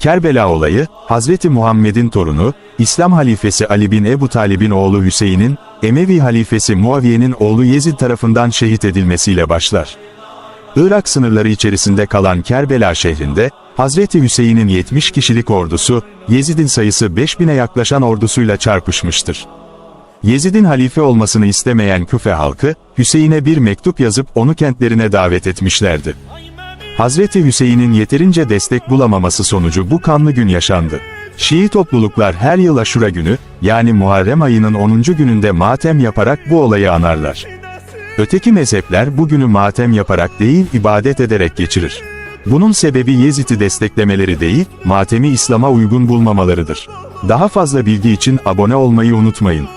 Kerbela olayı, Hazreti Muhammed'in torunu, İslam halifesi Ali bin Ebu Talib'in oğlu Hüseyin'in, Emevi halifesi Muaviye'nin oğlu Yezid tarafından şehit edilmesiyle başlar. Irak sınırları içerisinde kalan Kerbela şehrinde, Hazreti Hüseyin'in 70 kişilik ordusu, Yezid'in sayısı 5000'e yaklaşan ordusuyla çarpışmıştır. Yezid'in halife olmasını istemeyen Küfe halkı, Hüseyin'e bir mektup yazıp onu kentlerine davet etmişlerdi. Hazreti Hüseyin'in yeterince destek bulamaması sonucu bu kanlı gün yaşandı. Şii topluluklar her yıl aşura günü, yani Muharrem ayının 10. gününde matem yaparak bu olayı anarlar. Öteki mezhepler bu günü matem yaparak değil ibadet ederek geçirir. Bunun sebebi Yezid'i desteklemeleri değil, matemi İslam'a uygun bulmamalarıdır. Daha fazla bilgi için abone olmayı unutmayın.